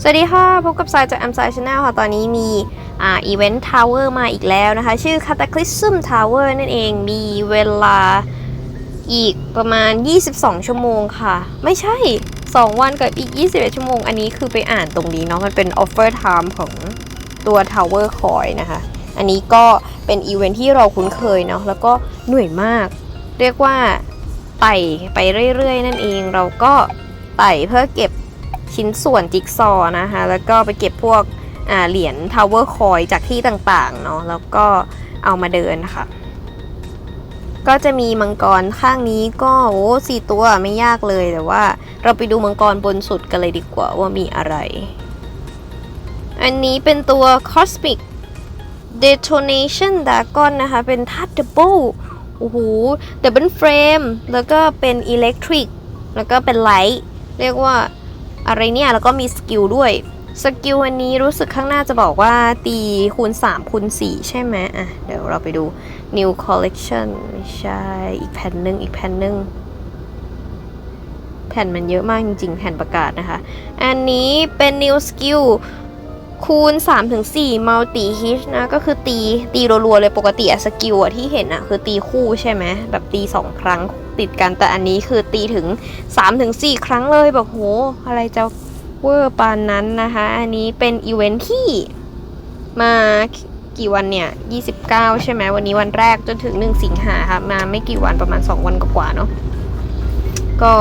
สวัสดีค่ะ พบกับสายจาก m อ m ช Channel ค่ะ ตอนนี้มีอ่าอีเวนต์ทาวเวอร์มาอีกแล้วนะคะ ชื่อ Cataclysm Tower นั่นเองมีเวลาอีกประมาณ 22 ชั่วโมงค่ะ ไม่ใช่ 2 วันกับอีก 21 ชั่วโมง อันนี้คือไปอ่านตรงนี้เนาะมันเป็น offer time ของตัว Tower Coin นะคะ อันนี้ก็เป็นอีเวนท์ที่เราคุ้นเคยเนาะแล้วก็เหนื่อยมาก เรียกว่าไต่ไปเรื่อยๆ นั่นเองเราก็ไต่เพื่อเก็บ ชิ้นส่วนจิ๊กซอว์นะคะ แล้วก็ไปเก็บพวกเหรียญทาวเวอร์คอยจากที่ต่างๆเนาะแล้วก็เอามาเดินค่ะ ก็จะมีมังกรข้างนี้ก็โอ้สี่ตัวไม่ยากเลยแต่ว่า เราไปดูมังกรบนสุดกันเลยดีกว่าว่ามีอะไร อันนี้เป็นตัว Cosmic Detonation Dragon นะคะ เป็นธาตุ Double โอ้โห Double Frame แล้วก็เป็น Electric แล้วก็เป็น Light เรียกว่า อะไรเนี่ยแล้วก็มีสกิลด้วยสกิลอันนี้รู้สึกข้างหน้าจะบอกว่าตีคูณ 3 คูณ 4 ใช่ไหมอะ เดี๋ยวเราไปดู new collection ไม่ใช่ อีกแผ่นหนึ่งอีกแผ่นหนึ่งแผ่นมันเยอะมากจริงๆ แผ่นประกาศนะคะ อันนี้เป็น new skill คูณ 3-4 multi hit นะ ก็คือตีตีรัวๆเลยปกติอะสกิลอะที่เห็นอะคือตีคู่ใช่ไหมแบบตี 2 ครั้ง ติดกันแต่อันนี้คือตีถึง 3-4 ครั้งเลยแบบโห อะไรจะเวอร์ปานนั้นนะคะ อันนี้เป็นอีเวนท์ที่มากี่วันเนี่ย 29 ใช่ไหมวันนี้วันแรกจนถึง 1 สิงหาค่ะ มาไม่กี่วันประมาณ 2 วันกว่าๆเนาะ ก็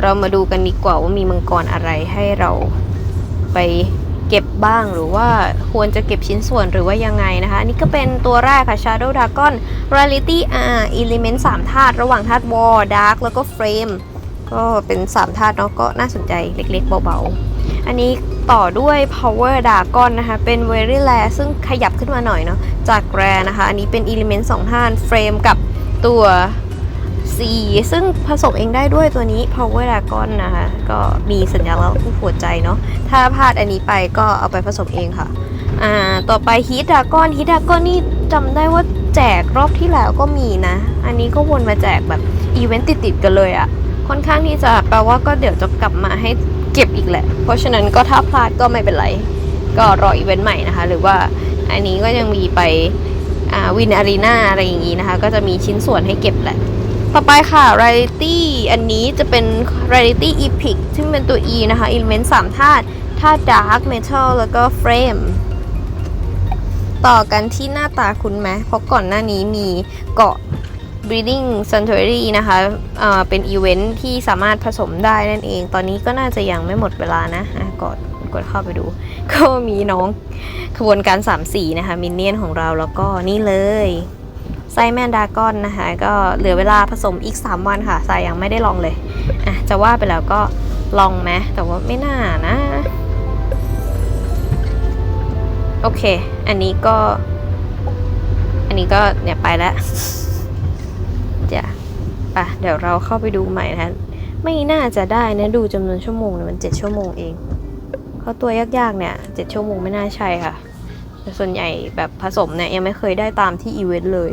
เรามาดูกันดีกว่าว่ามีมังกรอะไรให้เราไป เก็บบ้างหรือว่าควรจะเก็บชิ้นส่วนหรือว่ายังไงนะคะนนี้ก็เป็นตัวแรกค่ะ Shadow Dragon Reality R Element 3ธาตุระหว่างธาตุ War Dark แล้วก็ Frame ก็เป็น 3ธาตุเนาะก็น่าสนใจเล็กๆ เบาๆ อันนี้ต่อด้วย Power Dragon นะคะ เป็น Very Rare ซึ่งขยับขึ้นมาหน่อยเนาะจาก Rare นะคะ อันนี้เป็น Element 2ธาตุ Frame กับตัว C ซึ่งผสมเองได้ด้วยตัวนี้ Power Dragon นะคะ ก็มีสัญลักษณ์รูปหัวใจเนาะ ถ้าพลาดอันนี้ไปก็เอาไปผสมเองค่ะ อ่า ต่อไป Heat Dragon Heat Dragon นี่จำได้ว่าแจกรอบที่แล้วก็มีนะ อันนี้ก็วนมาแจกแบบอีเวนต์ติดๆกันเลยอะค่อนข้างที่จะแปลว่าก็เดี๋ยวจะกลับมาให้เก็บอีกแหละ เพราะฉะนั้นก็ถ้าพลาดก็ไม่เป็นไร ก็รออีเวนต์ใหม่นะคะ หรือว่าอันนี้ก็ยังมีไปวินอารีนาอะไรอย่างงี้นะคะ ก็จะมีชิ้นส่วนให้เก็บแหละ ต่อไปค่ะ Reality อันนี้จะเป็น Reality Epic ซึ่งเป็นตัว E นะคะ Element 3ธาตุธาตุ Dark Metal แล้วก็ Frame ต่อกันที่หน้าตาคุณไหมเพราะก่อนหน้านี้มีเกาะ Breeding Sanctuary นะคะเเป็นอีเวนท์ที่สามารถผสมได้นั่นเอง ตอนนี้ก็น่าจะยังไม่หมดเวลานะะกดกดเข้าไปดู ก็มีน้องขบวนการ3สีนะคะมินเนี่ยนของเราแล้วก็นี่เลย ไซแมนดากอนนะคะก็เหลือเวลาผสมอีก 3 วันค่ะสายยังไม่ได้ลองเลยอะจะว่าไปแล้วก็ลองไหมแต่ว่าไม่น่านะ โอเค อันนี้ก็ อันนี้ก็เนี่ยไปแล้วจะปะเดี๋ยวเราเข้าไปดูใหม่นะคะไม่น่าจะได้นะดูจำนวนชั่วโมงเนี่ยมันเจ็ดชั่วโมงเองเพราตัวยากๆเนี่ยเจ็ดชั่วโมงไม่น่าใช่ค่ะแต่ส่วนใหญ่แบบผสมเนี่ยยังไม่เคยได้ตามที่อีเวนต์เลย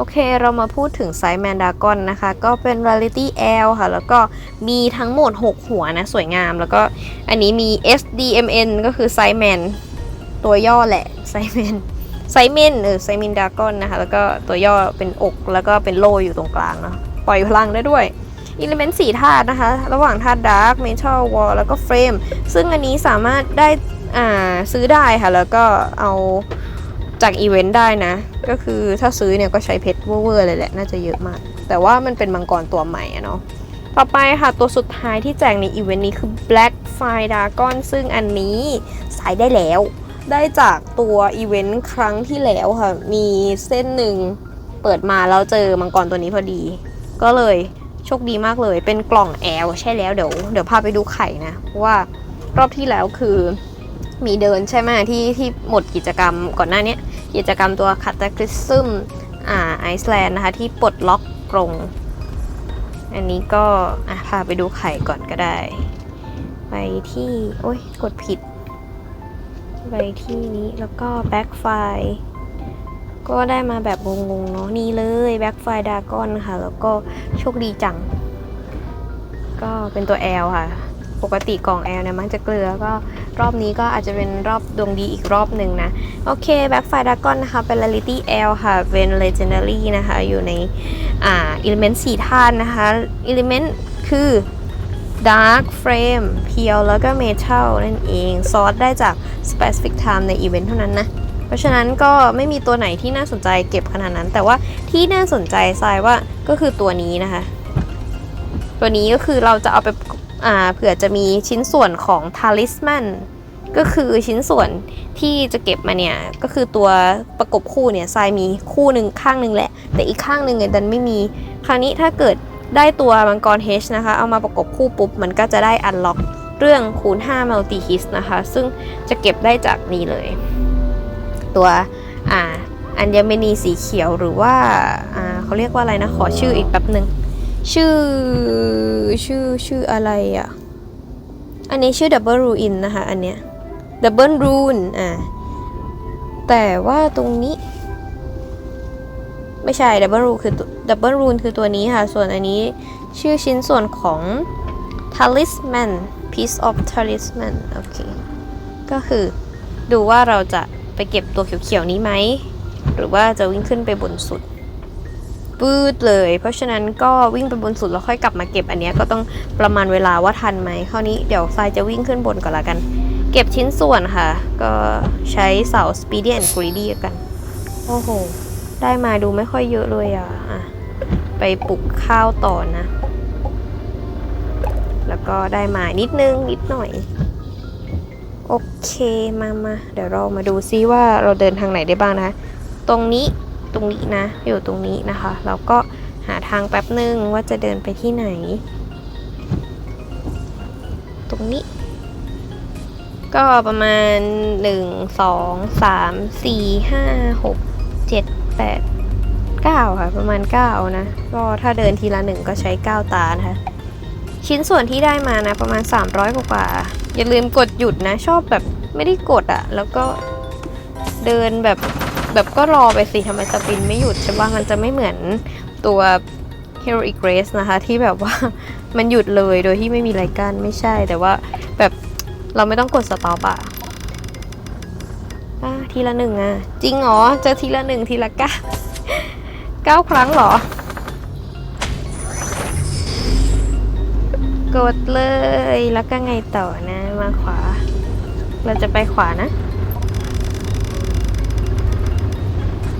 โอเค เรามาพูดถึงไซแมนดากอนนะคะ ก็เป็น Reality L ค่ะ แล้วก็มีทั้งหมด 6 หัวนะ สวยงาม แล้วก็อันนี้มี SDMN ก็คือไซแมนตัวย่อแหละ ไซแมนไซเมนเออไซมินดากอนนะคะ แล้วก็ตัวย่อเป็นอก แล้วก็เป็นโลอยู่ตรงกลางเนาะ ปล่อยพลังได้ด้วยอิเลเมนต์สี่ธาตุนะคะ ระหว่างธาตุดาร์กเมทัลวอลแล้วก็เฟรม ซึ่งอันนี้สามารถได้อ่าซื้อได้ค่ะ แล้วก็เอา จากอีเวนต์ได้นะ ก็คือถ้าซื้อเนี่ยก็ใช้เพชรเวอร์เลยแหละน่าจะเยอะมาก แต่ว่ามันเป็นมังกรตัวใหม่อะเนาะต่อไปค่ะ ตัวสุดท้ายที่แจกในอีเวนต์นี้คือ Black Fire Dragon ซึ่งอันนี้ใช้ได้แล้ว ได้จากตัวอีเวนต์ครั้งที่แล้วค่ะ มีเส้นหนึ่งเปิดมาแล้วเจอมังกรตัวนี้พอดี ก็เลยโชคดีมากเลย เป็นกล่องแอลใช่แล้วเดี๋ยวเดี๋ยวพาไปดูไข่นะ ว่ารอบที่แล้วคือ มีเดินใช่ไหมที่ที่หมดกิจกรรมก่อนหน้านี้กิจกรรมตัว Cataclysm อ่าไอซ์แลนด์นะคะ ที่ปลดล็อกกรงอันนี้ก็อะพาไปดูไข่ก่อนก็ได้ ไปที่ โอ้ยกดผิด ไปที่นี้แล้วก็ back file ก็ได้มาแบบงงๆเนาะนี่เลย back file dragon ค่ะ แล้วก็โชคดีจัง ก็เป็นตัว L ค่ะ ปกติกล่องแอลเนี่ยมันจะเกลือก็ รอบนี้ก็อาจจะเป็นรอบดวงดีอีกรอบหนึ่งนะ โอเคแบ็คไฟดากอนนะคะเป็น Rarity L ค่ะ เป็น Legendary นะคะ อยู่ในอ่า Element 4ธาตุนะคะ Element คือ Dark Frame เพียวแล้วก็ Metal นั่นเองซอสได้จาก Specific Time ในอีเวนต์เท่านั้นนะ เพราะฉะนั้นก็ไม่มีตัวไหนที่น่าสนใจเก็บขนาดนั้น แต่ว่าที่น่าสนใจทรายว่าก็คือตัวนี้นะคะ ตัวนี้ก็คือเราจะเอาไป อ่าเผื่อจะมีชิ้นส่วนของ Talisman ก็คือชิ้นส่วนที่จะเก็บมาเนี่ย ก็คือตัวประกบคู่เนี่ยทรายมีคู่หนึ่งข้างหนึ่งแหละ แต่อีกข้างหนึ่งเนี่ยดันไม่มี คราวนี้ถ้าเกิดได้ตัวมังกร H นะคะ เอามาประกบคู่ปุ๊บ มันก็จะได้อันล็อกเรื่องคูณ5 Multi Hit นะคะ ซึ่งจะเก็บได้จากนี้เลย ตัวอ่าอัญมณีสีเขียวหรือว่าอ่าเขาเรียกว่าอะไรนะ ขอชื่ออีกแป๊บหนึ่ง ชื่อชื่อชื่ออะไรอะ่ะ อันนี้ชื่อ Double Ruin นะคะ อันเนี้ย Double Rune อ่าแต่ว่าตรงนี้ ไม่ใช่ Double Rune คือ Double Rune คือตัวนี้ค่ะ ส่วนอันนี้ชื่อชิ้นส่วนของ Talisman Piece of Talisman โอเค ก็คือดูว่าเราจะไปเก็บตัวเขียวๆนี้ไหม หรือว่าจะวิ่งขึ้นไปบนสุด ปืดเลย เพราะฉะนั้นก็วิ่งไปบนสุดแล้วค่อยกลับมาเก็บอันเนี้ยก็ต้องประมาณเวลาว่าทันไหมคราวนี้เดี๋ยวทรายจะวิ่งขึ้นบนก่อนละกัน เก็บชิ้นส่วนค่ะ ก็ใช้เสา Speedy and Greedy กัน โอ้โห ได้มาดูไม่ค่อยเยอะเลยอะอะไปปลูกข้าวต่อนะ แล้วก็ได้มานิดนึง นิดหน่อย โอเคมามาเดี๋ยวเรามาดูซิว่าเราเดินทางไหนได้บ้างนะ ตรงนี้ ตรงนี้นะ อยู่ตรงนี้นะคะ เราก็หาทางแป๊บหนึ่งว่าจะเดินไปที่ไหน ตรงนี้ ก็ประมาณ 1 2 3 4 5 6 7 8 9 ค่ะ ประมาณ 9 นะ ก็ถ้าเดินทีละหนึ่งก็ใช้ 9 ตานะคะ ชิ้นส่วนที่ได้มานะ ประมาณ 300 กว่ากว่า อย่าลืมกดหยุดนะ ชอบแบบไม่ได้กดอะแล้วก็เดินแบบ แบบก็รอไปสิทำไมสปินไม่หยุดใช่ป่ะมันจะไม่เหมือนตัว Heroic Race นะคะ ที่แบบว่ามันหยุดเลยโดยที่ไม่มีอะไรกันไม่ใช่แต่ว่าแบบเราไม่ต้องกดสต็อปอะอะทีละหนึ่งอะจริงเหรอจะทีละหนึ่งทีละเก้าเก้าครั้งเหรอ กดเลยแล้วก็ไงต่อนะมาขวา เราจะไปขวานะ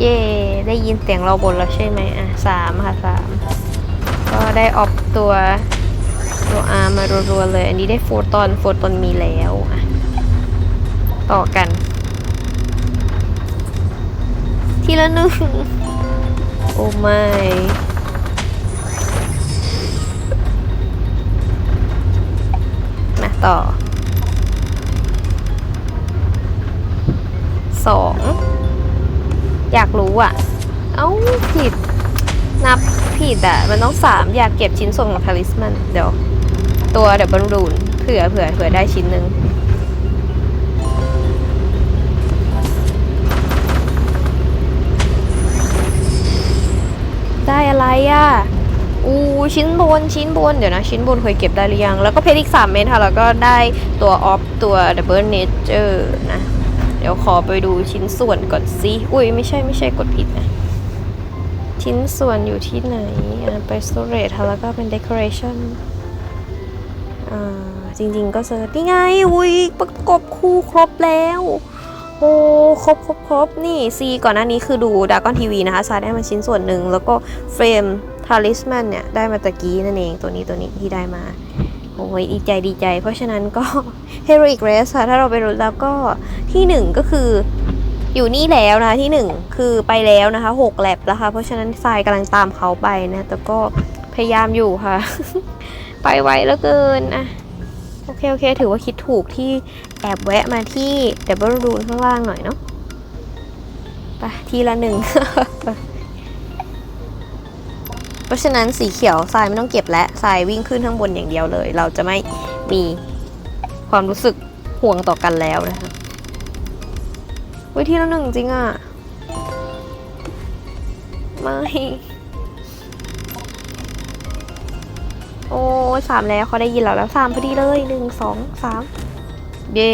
เย่ได้ยินเสียงเราบนแล้วใช่ไหมอะสามค่ะสามก็ได้ออฟตัวตัวอาร์มารัวๆเลย อันนี้ได้โฟตอนโฟตอนมีแล้วอะต่อกัน ทีละหนึ่งโอ้ไม่มาต่อสอง อยากรู้อะ เอ้าผิด นับผิดอะ มันต้องสามอยากเก็บชิ้นส่วนของทาริสมัน เดี๋ยว ตัวเดี๋ยวบอลลูนเผื่อเผื่อเผื่อได้ชิ้นหนึ่งได้อะไรอะ อู้ชิ้นบนชิ้นบน เดี๋ยวนะ ชิ้นบนเคยเก็บได้หรือยัง แล้วก็เพชรอีก 3 เม็ดค่ะ แล้วก็ได้ตัวออฟตัว Double Nature นะ ดี๋ยวขอไปดูชิ้นส่วนก่อนสิอุ้ยไม่ใช่ไม่ใช่กดผิดนะ ชิ้นส่วนอยู่ที่ไหนอะไป storage ค่ะแล้วก็เป็น decoration อ่าจริงๆก็เซิร์ชนี่ไงอุ้ยประกบคู่ครบแล้วโอ้ครบครบครบนี่ C ก่อนหน้านี้คือดูดากอนทีวีนะคะซาได้มาชิ้นส่วนหนึ่ง แล้วก็เฟรมทาริสแมนเนี่ย ได้มาตะกี้นั่นเองตัวนี้ตัวนี้ที่ได้มา โอ้ยดีใจดีใจ เพราะฉะนั้นก็ Heroic Race ค่ะ ถ้าเราไปรู้แล้วก็ที่หนึ่งก็คืออยู่นี่แล้วนะที่หนึ่งคือไปแล้วนะคะหกแลบแล้วค่ะเพราะฉะนั้นทรายกำลังตามเขาไปนะ แต่ก็พยายามอยู่ค่ะ ไปไวเหลือเกินอะโอเค โอเค ถือว่าคิดถูกที่แอบแวะมาที่ Double Rune ข้างล่างหน่อยเนาะไปทีละหนึ่งะฉะนั้นสีเขียวทรายไม่ต้องเก็บและทรายวิ่งขึ้นข้างบนอย่างเดียวเลย เราจะไม่มีความรู้สึกห่วงต่อกันแล้วนะคะวิทีละหนึ่งจริงอะไม่ โอ้สามแล้วเขาได้ยินเราแล้วสามพอดีเลยหนึ่งสองสามเย่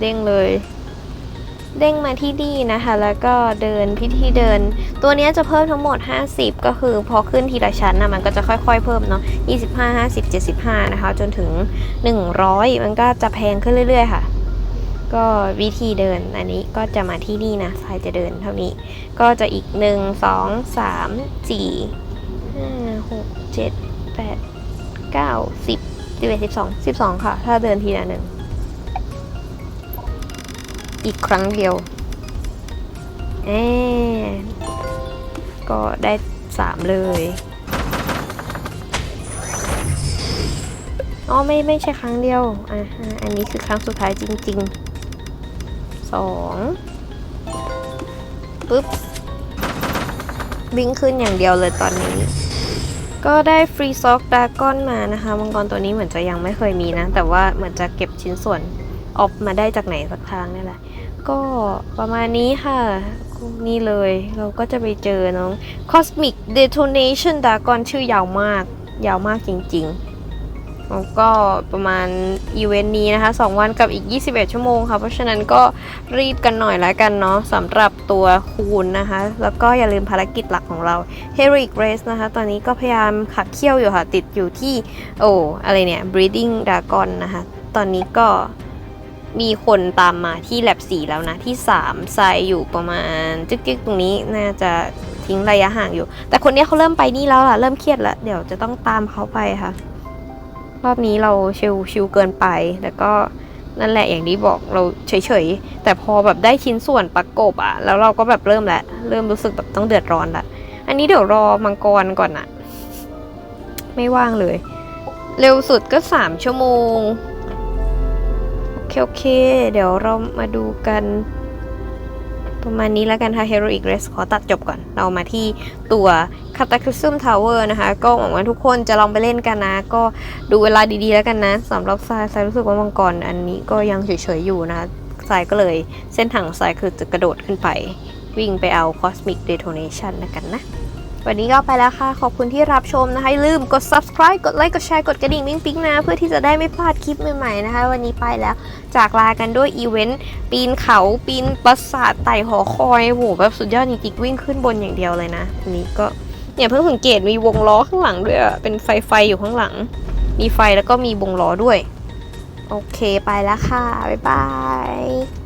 เด้งเลย เด้งมาที่นี่นะคะ แล้วก็เดินพิธีเดิน ตัวนี้จะเพิ่มทั้งหมด 50 ก็คือพอขึ้นทีละชั้นนะมันก็จะค่อยๆ เพิ่มเนาะ25 50 75 นะคะ จนถึง 100 มันก็จะแพงขึ้นเรื่อยๆค่ะ ก็วิธีเดินอันนี้ก็จะมาที่นี่นะสายจะเดินเท่านี้ ก็จะอีก 1 2 3 4 5 6 7 8 9 10 11 12 12 ค่ะ ถ้าเดินทีละหนึ่ง อีกครั้งเดียวเอก็ได้สามเลยอ๋อไม่ไม่ใช่ครั้งเดียวอะอันนี้คือครั้งสุดท้ายจริงๆสองปึ๊บวิ่งขึ้นอย่างเดียวเลยตอนนี้ ก็ได้ฟรีซ็อกดาก้อนมานะคะมังกรตัวนี้เหมือนจะยังไม่เคยมีนะ แต่ว่าเหมือนจะเก็บชิ้นส่วนออฟมาได้จากไหนสักทางนี่แหละ ก็ประมาณนี้ค่ะ นี่เลยเราก็จะไปเจอน้อง Cosmic Detonation Dragon ชื่อยาวมาก ยาวมากจริงๆแล้วก็ประมาณอีเวนต์นี้นะคะ 2 วันกับอีก 21 ชั่วโมงค่ะ เพราะฉะนั้นก็รีบกันหน่อยแล้วกันเนาะสำหรับตัวคูณนะคะ แล้วก็อย่าลืมภารกิจหลักของเรา Heroic Race นะคะ ตอนนี้ก็พยายามขับเคี่ยวอยู่ค่ะ ติดอยู่ที่ โอ้อะไรเนี่ย Breeding Dragon นะคะ ตอนนี้ก็ มีคนตามมาที่แลบสีแล้วนะที่3ไซอยู่ประมาณจึ๊กๆตรงนี้น่าจะทิ้งระยะห่างอยู่ แต่คนนี้เขาเริ่มไปนี่แล้วล่ะ เริ่มเครียดแล้ว เดี๋ยวจะต้องตามเขาไปค่ะ รอบนี้เราชิวชิวเกินไปแต่ก็นั่นแหละอย่างที่บอกเราเฉยๆ แต่พอแบบได้ชิ้นส่วนประกบอะแล้วเราก็แบบเริ่มแล้วเริ่มรู้สึกแบบต้องเดือดร้อนละอันนี้เดี๋ยวรอมังกรก่อนอะไม่ว่างเลย เร็วสุดก็ 3 ชั่วโมง โอเคโอเค เดี๋ยวเรามาดูกัน ประมาณนี้แล้วกันค่ะ Heroic Race ขอตัดจบก่อน เรามาที่ตัว Cataclysm Tower นะคะ ก็หวังว่าทุกคนจะลองไปเล่นกันนะ ก็ดูเวลาดีๆแล้วกันนะสำหรับทรายทรายรู้สึกว่ามังกรอันนี้ก็ยังเฉยๆอยู่นะทรายก็เลยเส้นทางของทรายคือจะกระโดดขึ้นไป วิ่งไปเอา Cosmic Detonation แล้วกันนะ วันนี้ก็ไปแล้วค่ะ ขอบคุณที่รับชมนะคะอย่าลืมกด subscribe กดไลค์ กดแชร์ กดกระดิ่งปิ๊งปิ๊งนะ เพื่อที่จะได้ไม่พลาดคลิปใหม่ๆนะคะ วันนี้ไปแล้ว จากลากันด้วยอีเวนต์ปีนเขา ปีนปราสาทไต่หอคอยโหแบบสุดยอดจริงๆวิ่งขึ้นบนอย่างเดียวเลยนะอันนี้ก็เนี่ยเพิ่งสังเกตมีวงล้อข้างหลังด้วยเป็นไฟไฟอยู่ข้างหลัง มีไฟแล้วก็มีวงล้อด้วย โอเคไปแล้วค่ะ บ๊ายบาย